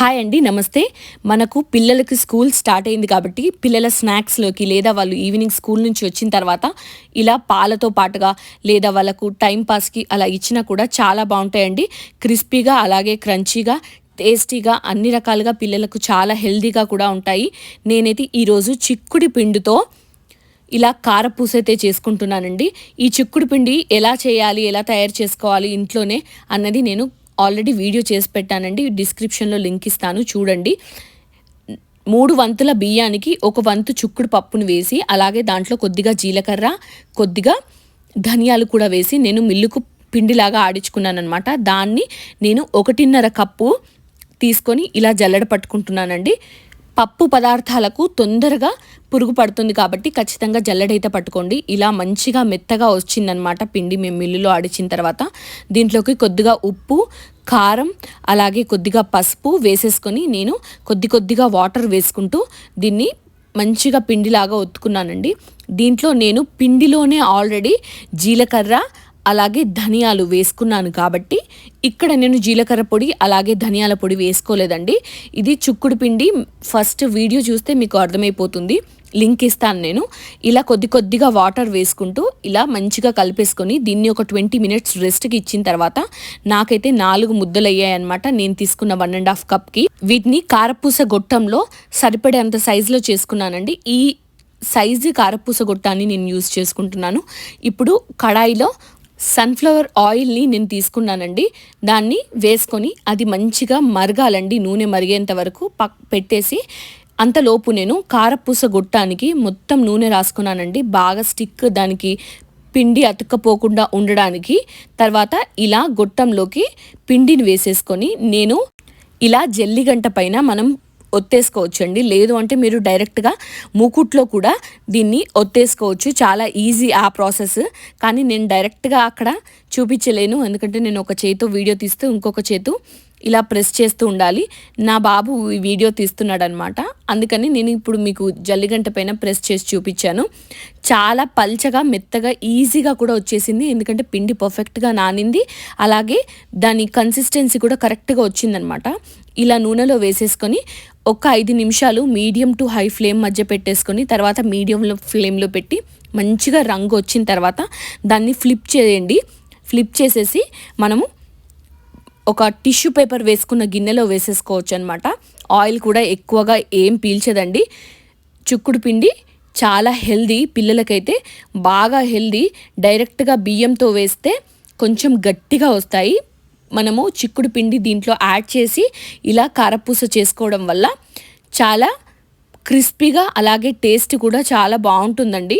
Hi అండి నమస్తే. మనకు పిల్లలకి స్కూల్ స్టార్ట్ అయింది కాబట్టి పిల్లల స్నాక్స్లోకి లేదా వాళ్ళు ఈవినింగ్ స్కూల్ నుంచి వచ్చిన తర్వాత ఇలా పాలతో పాటుగా లేదా వాళ్ళకు టైం పాస్కి అలా ఇచ్చినా కూడా చాలా బాగుంటాయండి. క్రిస్పీగా అలాగే క్రంచీగా టేస్టీగా అన్ని రకాలుగా పిల్లలకు చాలా హెల్దీగా కూడా ఉంటాయి. నేనైతే ఈరోజు చిక్కుడి పిండితో ఇలా కారపూస అయితే చేసుకుంటున్నానండి. ఈ చిక్కుడు పిండి ఎలా చేయాలి ఎలా తయారు చేసుకోవాలి ఇంట్లోనే అన్నది నేను ఆల్రెడీ వీడియో చేసి పెట్టానండి. డిస్క్రిప్షన్లో లింక్ ఇస్తాను. చూడండి. మూడు వంతుల బియ్యానికి ఒక వంతు చుక్కుడు పప్పును వేసి అలాగే దాంట్లో కొద్దిగా జీలకర్ర కొద్దిగా ధనియాలు కూడా వేసి నేను మిల్లుకు పిండిలాగా ఆడించుకున్నాను అనమాట దాన్ని నేను ఒకటిన్నర కప్పు తీసుకొని ఇలా జల్లడ పట్టుకుంటున్నానండి. పప్పు పదార్థాలకు తొందరగా పురుగు పడుతుంది కాబట్టి ఖచ్చితంగా జల్లడైతే పట్టుకోండి. ఇలా మంచిగా మెత్తగా వచ్చిందనమాట పిండి మేము మిల్లులో ఆడిచిన తర్వాత. దీంట్లోకి కొద్దిగా ఉప్పు కారం అలాగే కొద్దిగా పసుపు వేసేసుకొని నేను కొద్ది కొద్దిగా వాటర్ వేసుకుంటూ దీన్ని మంచిగా పిండిలాగా ఒత్తుకున్నానండి. దీంట్లో నేను పిండిలోనే ఆల్రెడీ జీలకర్ర అలాగే ధనియాలు వేసుకున్నాను కాబట్టి ఇక్కడ నేను జీలకర్ర పొడి అలాగే ధనియాల పొడి వేసుకోలేదండి. ఇది చుక్కుడు పిండి. ఫస్ట్ వీడియో చూస్తే మీకు అర్థమైపోతుంది. లింక్ ఇస్తాను నేను. ఇలా కొద్ది కొద్దిగా వాటర్ వేసుకుంటూ ఇలా మంచిగా కలిపేసుకొని దీన్ని ఒక ట్వంటీ మినిట్స్ రెస్ట్కి ఇచ్చిన తర్వాత నాకైతే నాలుగు ముద్దలు అయ్యాయన్నమాట నేను తీసుకున్న వన్ అండ్ హాఫ్ కప్కి వీటిని కారపూస గొట్టంలో సరిపడేంత సైజులో చేసుకున్నానండి. ఈ సైజు కారపూస గొట్టాన్ని నేను యూజ్ చేసుకుంటున్నాను. ఇప్పుడు కడాయిలో సన్ఫ్లవర్ ఆయిల్ని నేను తీసుకున్నానండి. దాన్ని వేసుకొని అది మంచిగా మరగాలండి. నూనె మరిగేంత వరకు పక్ పెట్టేసి అంతలోపు నేను కారపూస గొట్టానికి మొత్తం నూనె రాసుకున్నానండి. బాగా స్టిక్ దానికి పిండి అతుక్కపోకుండా ఉండడానికి. తర్వాత ఇలా గొట్టంలోకి పిండిని వేసేసుకొని నేను ఇలా జల్లిగంట పైన మనం ఒత్తేసుకోవచ్చండి. లేదు అంటే మీరు డైరెక్ట్గా మూకుట్లో కూడా దీన్ని ఒత్తేసుకోవచ్చు. చాలా ఈజీ ఆ ప్రాసెస్. కానీ నేను డైరెక్ట్గా అక్కడ చూపించలేను. ఎందుకంటే నేను ఒక చేతితో వీడియో తీస్తూ ఇంకొక చేతు ఇలా ప్రెస్ చేస్తూ ఉండాలి. నా బాబు వీడియో తీస్తున్నాడు అనమాట అందుకని నేను ఇప్పుడు మీకు జల్లిగంట పైన ప్రెస్ చేసి చూపించాను. చాలా పల్చగా మెత్తగా ఈజీగా కూడా వచ్చేసింది. ఎందుకంటే పిండి పర్ఫెక్ట్గా నానింది. అలాగే దాని కన్సిస్టెన్సీ కూడా కరెక్ట్గా వచ్చిందనమాట. ఇలా నూనెలో వేసేసుకొని ఒక ఐదు నిమిషాలు మీడియం టు హై ఫ్లేమ్ మధ్య పెట్టేసుకొని తర్వాత మీడియంలో ఫ్లేమ్లో పెట్టి మంచిగా రంగు వచ్చిన తర్వాత దాన్ని ఫ్లిప్ చేయండి. ఫ్లిప్ చేసేసి మనము ఒక టిష్యూ పేపర్ వేసుకున్న గిన్నెలో వేసేసుకోవచ్చు అనమాట ఆయిల్ కూడా ఎక్కువగా ఏం పీల్చదండి. చుక్కుడు పిండి చాలా హెల్దీ పిల్లలకైతే బాగా హెల్దీ డైరెక్ట్గా బియ్యంతో వేస్తే కొంచెం గట్టిగా వస్తాయి. మనము చిక్కుడు పిండి దీంట్లో యాడ్ చేసి ఇలా కారపూస చేసుకోవడం వల్ల చాలా క్రిస్పీగా అలాగే టేస్ట్ కూడా చాలా బాగుంటుందండి.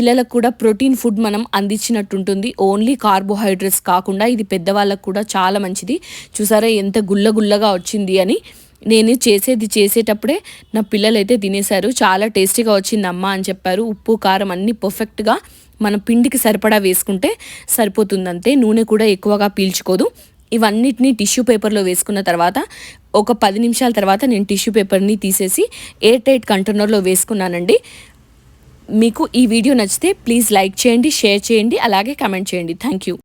పిల్లలకు కూడా ప్రోటీన్ ఫుడ్ మనం అందించినట్టుంటుంది. ఓన్లీ కార్బోహైడ్రేట్స్ కాకుండా ఇది పెద్దవాళ్ళకు కూడా చాలా మంచిది. చూసారా ఎంత గుల్లగుల్లగా వచ్చింది అని. నేను చేసేది చేసేటప్పుడే నా పిల్లలైతే తినేశారు. చాలా టేస్టీగా వచ్చింది అని చెప్పారు. ఉప్పు కారం అన్నీ పర్ఫెక్ట్గా మన పిండికి సరిపడా వేసుకుంటే సరిపోతుందంతే. నూనె కూడా ఎక్కువగా పీల్చుకోదు. ఇవన్నిటిని టిష్యూ పేపర్లో వేసుకున్న తర్వాత ఒక పది నిమిషాల తర్వాత నేను టిష్యూ పేపర్ని తీసేసి ఎయిర్ టైట్ కంటైనర్లో వేసుకున్నానండి. మీకు ఈ వీడియో నచ్చితే ప్లీజ్ లైక్ చేయండి షేర్ చేయండి అలాగే కమెంట్ చేయండి. Thank you